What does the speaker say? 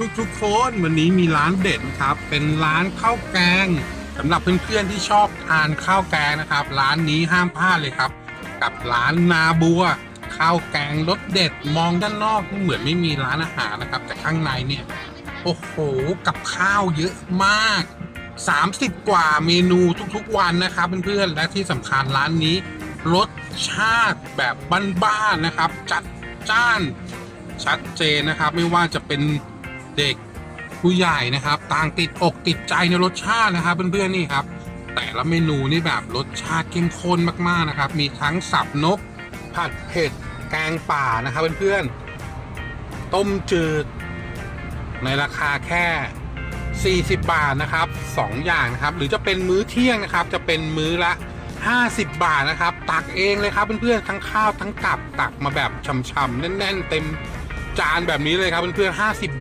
ทุกทุกๆคนวันนี้มีร้านเด็ดนะครับ เป็นร้านข้าวแกงสำหรับเพื่อนๆที่ชอบทานข้าวแกงนะครับ ร้านนี้ห้ามพลาดเลยครับ กับร้านนาบัว ข้าวแกงรสเด็ดมองด้านนอกเหมือนไม่มีร้านอาหารนะครับ แต่ข้างในเนี่ยโอ้โหกับข้าวเยอะมาก 30 กว่าเมนูทุกๆวันนะครับเพื่อนๆและที่สำคัญร้านนี้รสชาติแบบบ้านๆนะครับ จัดจ้านชัดเจนนะครับ ไม่ว่าจะเป็น เด็กผู้ใหญ่นะครับ ต่างติดอกติดใจในรสชาตินะครับ เพื่อนๆนี่ครับ แต่ละเมนูนี่แบบรสชาติเข้มข้นมากๆนะครับ มีทั้งสับนก ผัดเผ็ดแกงป่านะครับเพื่อนๆต้มจืด ในราคาแค่ 40 บาทนะครับ 2 อย่างนะครับ หรือจะเป็นมื้อเที่ยงนะครับ จะเป็นมื้อละ 50 บาทนะครับ ตักเองเลยครับเพื่อนๆทั้งข้าวทั้งกับตักมาแบบช่ำๆแน่น ๆ เต็มจานแบบนี้เลยครับเพื่อนๆ50